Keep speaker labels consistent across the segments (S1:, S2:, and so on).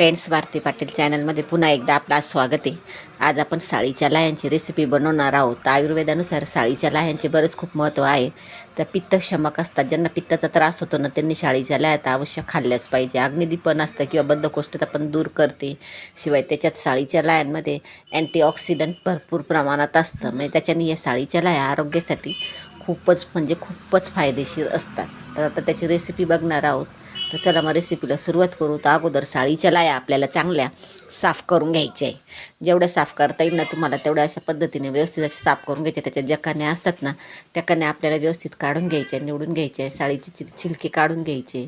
S1: Friends Bharti Patil चॅनलमध्ये पुन्हा एकदा आपला स्वागत आहे. आज आपण साळीच्या लाह्यांची रेसिपी बनवणार आहोत. आयुर्वेदानुसार साळीच्या लाह्यांचे बरंच खूप महत्त्व आहे. तर पित्तक्षमक असतात. ज्यांना पित्ताचा त्रास होतो ना त्यांनी साळीच्या लाह्या तर अवश्य खाल्ल्याच पाहिजे. अग्निदीपन असतं किंवा बद्धकोष्ठता पण दूर करते. शिवाय त्याच्यात साळीच्या लाह्यांमध्ये अँटीऑक्सिडंट भरपूर प्रमाणात असतं. म्हणजे त्याच्याने या साळीच्या लाह्या आरोग्यासाठी खूपच म्हणजे खूपच फायदेशीर असतात. तर आता त्याची रेसिपी बघणार आहोत. तर चला मग रेसिपीला सुरुवात करू. तर अगोदर साळीच्या लाया आपल्याला चांगल्या साफ करून घ्यायच्या आहे. जेवढ्या साफ करता येईल ना तुम्हाला तेवढ्या अशा पद्धतीने व्यवस्थित अशा साफ करून घ्यायच्या त्याच्या ज्या कण्या असतात ना त्या कण्या आपल्याला व्यवस्थित काढून घ्यायच्या निवडून घ्यायच्या आहे. साळीची चि छिलके काढून घ्यायचे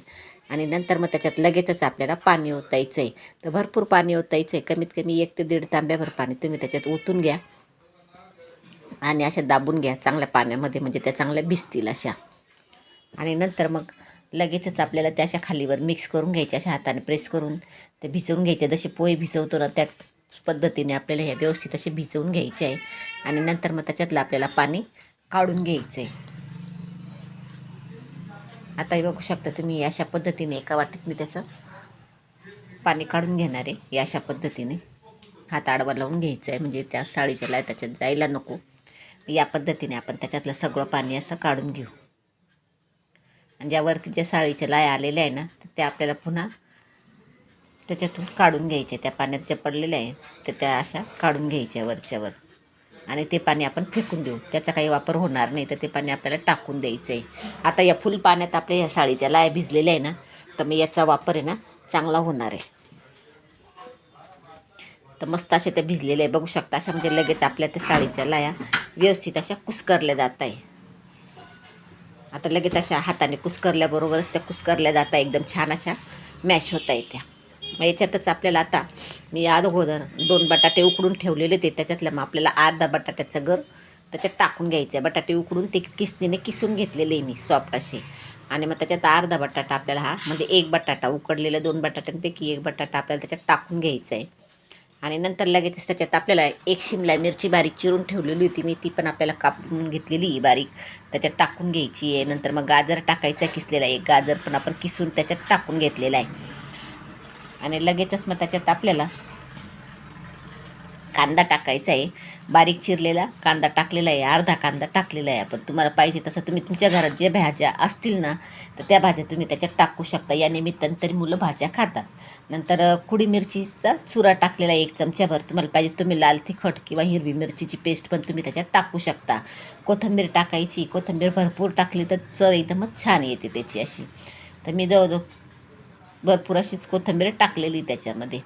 S1: आणि नंतर मग त्याच्यात लगेचच आपल्याला पाणी ओतायचं आहे. तर भरपूर पाणी ओतायचं आहे. कमीत कमी एक ते दीड तांब्याभर पाणी तुम्ही त्याच्यात ओतून घ्या. आणि अशा दाबून घ्या चांगल्या पाण्यामध्ये. म्हणजे त्या चांगल्या भिजतील अशा. आणि नंतर मग लगेचच आपल्याला त्याच्या खालीवर मिक्स करून घ्यायच्या अशा हाताने प्रेस करून ते भिजवून घ्यायचे. जसे पोहे भिजवतो ना त्या पद्धतीने आपल्याला ह्या व्यवस्थित असे भिजवून घ्यायचे आहे. आणि नंतर मग त्याच्यातलं आपल्याला पाणी काढून घ्यायचं आहे आता बघू शकता तुम्ही अशा पद्धतीने एका वाटीत मी त्याचं पाणी काढून घेणार आहे. या अशा पद्धतीने हात आडवा लावून घ्यायचं आहे म्हणजे त्या साळीच्याला त्याच्यात जायला नको. या पद्धतीने आपण त्याच्यातलं सगळं पाणी असं काढून घेऊ. ज्यावरती ज्या साळीच्या लाया आलेल्या आहे ना तर त्या आपल्याला पुन्हा त्याच्यातून काढून घ्यायच्या त्या पाण्यात ज्या पडलेल्या आहेत तर त्या अशा काढून घ्यायच्या वरच्यावर आणि ते पाणी आपण फेकून देऊ. त्याचा काही वापर होणार नाही तर ते पाणी आपल्याला टाकून द्यायचं आहे आता या फुल पाण्यात आपल्या या साळीच्या लाया भिजलेल्या आहे ना तर मग याचा वापर आहे ना चांगला होणार आहे. तर मस्त अशा त्या भिजलेल्या आहे. बघू शकता अशा म्हणजे लगेच आपल्या त्या साळीच्या लाया व्यवस्थित अशा कुस्करल्या जात आहे. आता लगेच अशा हाताने कुस्करल्याबरोबरच त्या कुस्करल्या जाता एकदम छान अशा मॅश होता येत्या. मग याच्यातच आपल्याला आता मी अगोदर दोन बटाटे उकडून ठेवलेले ते त्याच्यातल्या मग आपल्याला अर्धा बटाट्याचं गर त्याच्यात टाकून घ्यायचं आहे. बटाटे उकडून ते किस्तीने किसून घेतलेले मी सॉफ्ट असे. आणि मग त्याच्यात अर्धा बटाटा आपल्याला हा म्हणजे एक बटाटा उकडलेल्या दोन बटाट्यांपैकी एक बटाटा आपल्याला त्याच्यात टाकून घ्यायचा आहे. आणि नंतर लगेचच त्याच्यात आपल्याला एक शिमला मिरची बारीक चिरून ठेवलेली होती. मी ती पण आपल्याला कापून घेतलेली आहे बारीक. त्याच्यात टाकून घ्यायची आहे. नंतर मग गाजर टाकायचा किसलेला आहे. गाजर पण आपण किसून त्याच्यात टाकून घेतलेला आहे. आणि लगेचच मग त्याच्यात आपल्याला कांदा टाकायचा आहे. बारीक चिरलेला कांदा टाकलेला आहे. अर्धा कांदा टाकलेला आहे आपण. तुम्हाला पाहिजे तसं तुम्ही तुमच्या घरात जे भाज्या असतील ना तर त्या भाज्या तुम्ही त्याच्यात टाकू शकता. या निमित्तानं तरी मुलं भाज्या खातात. नंतर कुडी मिरचीचा चुरा टाकलेला आहे एक चमच्याभर तुम्हाला पाहिजे तुम्ही लाल तिखट किंवा हिरवी मिरचीची पेस्ट पण तुम्ही त्याच्यात टाकू शकता. कोथिंबीर टाकायची. कोथिंबीर भरपूर टाकली तर चव एकदमच छान येते त्याची अशी. तर मी जवळजवळ भरपूर अशीच कोथिंबीर टाकलेली त्याच्यामध्ये.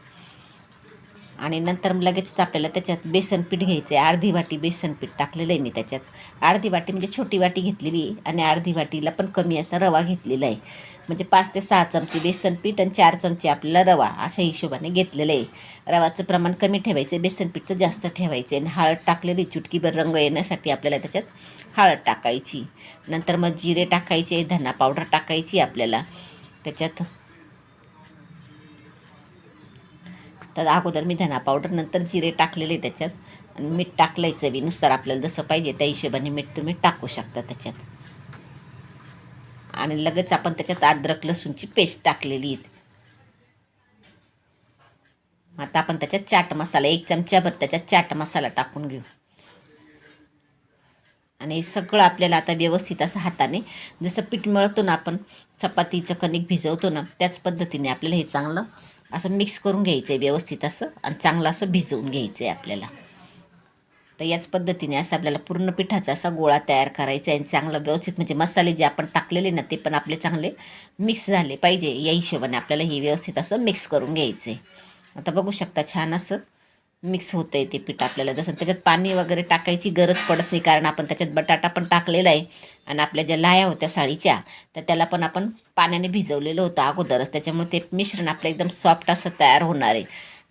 S1: आणि नंतर मग लगेचच आपल्याला त्याच्यात बेसन पीठ घ्यायचं आहे. अर्धी वाटी बेसन पीठ टाकलेलं आहे मी त्याच्यात. अर्धी वाटी म्हणजे छोटी वाटी घेतलेली आहे आणि अर्धी वाटीला पण कमी असा रवा घेतलेला आहे. म्हणजे पाच ते सहा चमचे बेसन पीठ आणि चार चमचे आपल्याला रवा अशा हिशोबाने घेतलेलं आहे. रवाचं प्रमाण कमी ठेवायचं आहे. बेसन पीठचं जास्त ठेवायचं आहे. आणि हळद टाकलेली चुटकीभर रंग येण्यासाठी आपल्याला त्याच्यात हळद टाकायची. नंतर मग जिरे टाकायचे धना पावडर टाकायची आपल्याला. त्याच्यात तर अगोदर मी धना पावडर नंतर जिरे टाकलेले त्याच्यात. आणि मीठ टाकलं आहे चवीनुसार आपल्याला जसं पाहिजे त्या हिशोबाने मीठ तुम्ही टाकू शकता त्याच्यात. आणि लगेच आपण त्याच्यात अद्रक लसूणची पेस्ट टाकलेली आहेत आता आपण त्याच्यात चाट मसाला एक चमच्याभर त्याच्यात चाट मसाला टाकून घेऊ. आणि सगळं आपल्याला आता व्यवस्थित असं हाताने जसं पीठ मळतो ना आपण चपातीचं कणिक भिजवतो ना त्याच पद्धतीने आपल्याला हे चांगलं असं मिक्स करून घ्यायचं आहे व्यवस्थित असं आणि चांगलं असं भिजवून घ्यायचं आहे आपल्याला. तर याच पद्धतीने असं आपल्याला पूर्ण पिठाचा असा गोळा तयार करायचा आहे आणि चांगलं व्यवस्थित म्हणजे मसाले जे आपण टाकलेले ना ते पण आपले चांगले मिक्स झाले पाहिजे. या हिशोबाने आपल्याला हे व्यवस्थित असं मिक्स करून घ्यायचं आहे आता बघू शकता छान असं मिक्स होतं आहे ते पीठ आपल्याला. जसं त्याच्यात पाणी वगैरे टाकायची गरज पडत नाही कारण आपण त्याच्यात बटाटा पण टाकलेला आहे आणि आपल्या ज्या लाया होत्या साळीच्या तर त्याला पण आपण पाण्याने भिजवलेलं होतं अगोदरच. त्याच्यामुळे ते मिश्रण आपलं एकदम सॉफ्ट असं तयार होणार आहे.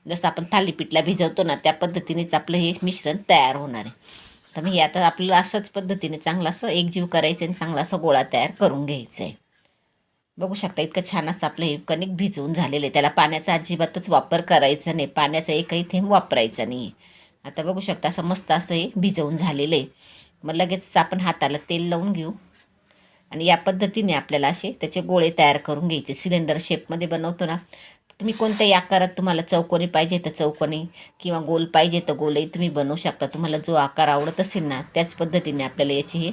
S1: जसं आपण थालीपीठला भिजवतो ना त्या पद्धतीनेच आपलं हे मिश्रण तयार होणार आहे. तर मग हे आता आपल्याला असंच पद्धतीने चांगलं असं एकजीव करायचं आणि चांगला असं गोळा तयार करून घ्यायचा आहे. बघू शकता इतकं छान असं आपलं हे कणिक भिजवून झालेलं आहे. त्याला पाण्याचा अजिबातच वापर करायचा नाही. पाण्याचा एकही थेंब वापरायचा नाही आता बघू शकता असं मस्त असं हे भिजवून झालेलं आहे. मग लगेच आपण हाताला तेल लावून घेऊ. आणि या पद्धतीने आपल्याला असे त्याचे गोळे तयार करून घ्यायचे. सिलेंडर शेपमध्ये बनवतो ना तुम्ही कोणत्याही आकारात तुम्हाला चौकोनी पाहिजे तर चौकोनी किंवा गोल पाहिजे तर गोलही तुम्ही बनवू शकता. तुम्हाला जो आकार आवडत असेल ना त्याच पद्धतीने आपल्याला याचे हे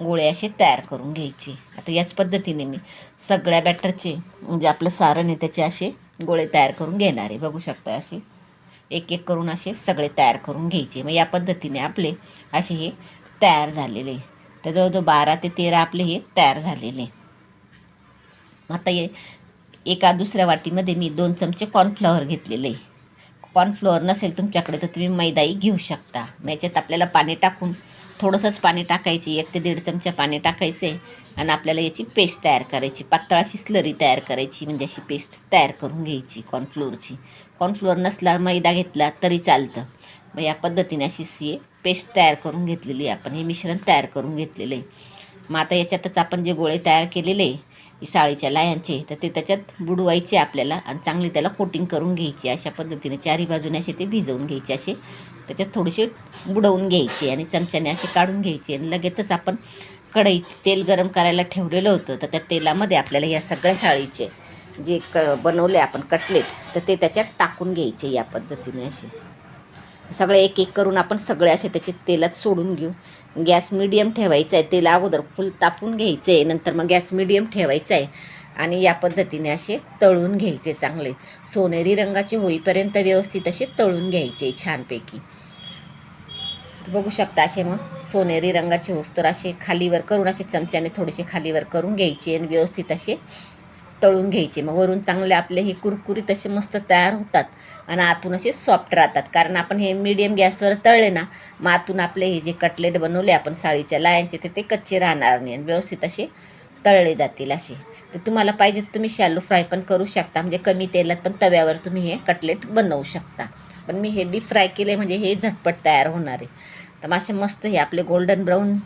S1: गोळे असे तयार करून घ्यायचे. आता याच पद्धतीने मी सगळ्या बॅटरचे म्हणजे आपलं सारण आहे त्याचे असे गोळे तयार करून घेणार आहे. बघू शकता असे एक एक करून असे सगळे तयार करून घ्यायचे. मग या पद्धतीने आपले असे हे तयार झालेले तर जवळजवळ बारा ते तेरा आपले हे तयार झालेले आता हे एका दुसऱ्या वाटीमध्ये मी दोन चमचे कॉर्नफ्लॉवर घेतलेले. कॉर्नफ्लॉवर नसेल तुमच्याकडे तर तुम्ही मैदाही घेऊ शकता. मग याच्यात आपल्याला पाणी टाकून थोडंसंच पाणी टाकायची एक ते दीड चमचा पाणी टाकायचे आणि आपल्याला याची पेस्ट तयार करायची पातळ अशी स्लरी तयार करायची म्हणजे अशी पेस्ट तयार करून घ्यायची कॉर्नफ्लोअरची कॉर्नफ्लोअर नसला मैदा घेतला तरी चालतं. मग या पद्धतीने अशी सी पेस्ट तयार करून घेतलेली आहे आपण. हे मिश्रण तयार करून घेतलेलं आहे. मग आता याच्यातच आपण जे गोळे तयार केलेले आहे साळीच्या लायांचे तर ते त्याच्यात बुडवायचे आपल्याला आणि चांगली त्याला कोटिंग करून घ्यायची. अशा पद्धतीने चारी बाजूने असे ते भिजवून घ्यायचे असे. त्याच्यात थोडेसे बुडवून घ्यायचे आणि चमच्याने असे काढून घ्यायचे. आणि लगेचच आपण कढईत तेल गरम करायला ठेवलेलं होतं. तर त्या तेलामध्ये आपल्याला या सगळ्या साळीचे जे क बनवले आपण कटलेट तर ते त्याच्यात टाकून घ्यायचे या पद्धतीने असे. सगळे एक एक करून आपण सगळे असे त्याचे तेलात सोडून घेऊ. गॅस मिडियम ठेवायचा आहे तेल अगोदर फुल तापून घ्यायचं आहे नंतर मग गॅस मिडियम ठेवायचा आहे आणि या पद्धतीने असे तळून घ्यायचे चांगले. सोनेरी रंगाचे होईपर्यंत व्यवस्थित असे तळून घ्यायचे छानपैकी. बघू शकता असे मग सोनेरी रंगाचे होस्तर असे खालीवर करून असे चमच्याने थोडेसे खालीवर करून घ्यायचे आणि व्यवस्थित असे तळून घ्यायचे. मग वरून चांगले आपले हे कुरकुरीत असे मस्त तयार होतात. आणि आतून असे सॉफ्ट राहतात. कारण आपण हे मीडियम गॅसवर तळले ना मग आतून आपले हे जे कटलेट बनवले आपण साळीच्या लायांचे ते ते कच्चे राहणार नाही. आणि व्यवस्थित असे तळले जातील असे. तर तुम्हाला पाहिजे तर तुम्ही शॅलो फ्राय पण करू शकता. म्हणजे कमी तेलात पण तव्यावर तुम्ही हे कटलेट बनवू शकता. पण मी हे डीप फ्राय केले म्हणजे हे झटपट तयार होणार आहे. तर मग असे मस्त हे आपले गोल्डन ब्राऊन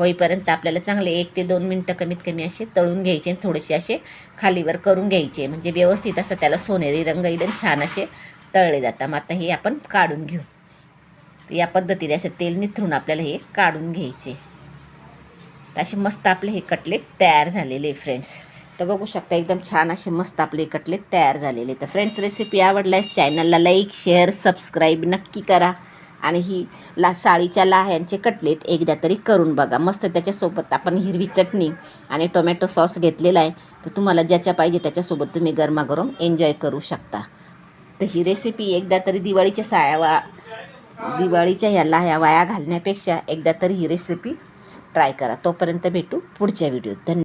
S1: होईपर्यंत आपल्याला चांगले एक ते दोन मिनटं कमीत कमी असे तळून घ्यायचे आणि थोडेसे असे खालीवर करून घ्यायचे. म्हणजे व्यवस्थित असं त्याला सोनेरी रंग येईल आणि छान असे तळले जातात. मग आता हे आपण काढून घेऊ. या पद्धतीने असं तेल निथरून आपल्याला हे काढून घ्यायचे. तर असे मस्त आपले हे कटलेट तयार झालेले फ्रेंड्स. तर बघू शकता एकदम छान असे मस्त आपले कटलेट तयार झालेले. तर फ्रेंड्स रेसिपी आवडल्यास चॅनलला लाईक शेअर सबस्क्राईब नक्की करा. आणि ही ला साळीच्या लाह्यांचे कटलेट एकदा तरी करून बघा. मस्त त्याच्यासोबत आपण हिरवी चटणी आणि टोमॅटो सॉस घेतलेला आहे. तर तुम्हाला ज्याच्या पाहिजे त्याच्यासोबत तुम्ही गरमागरम एन्जॉय करू शकता. तर ही रेसिपी एकदा तरी दिवाळीच्या साया वा दिवाळीच्या ह्या लाह्या वाया घालण्यापेक्षा एकदा तरी ही रेसिपी ट्राय करा. तोपर्यंत भेटू पुढच्या व्हिडिओत धन्यवाद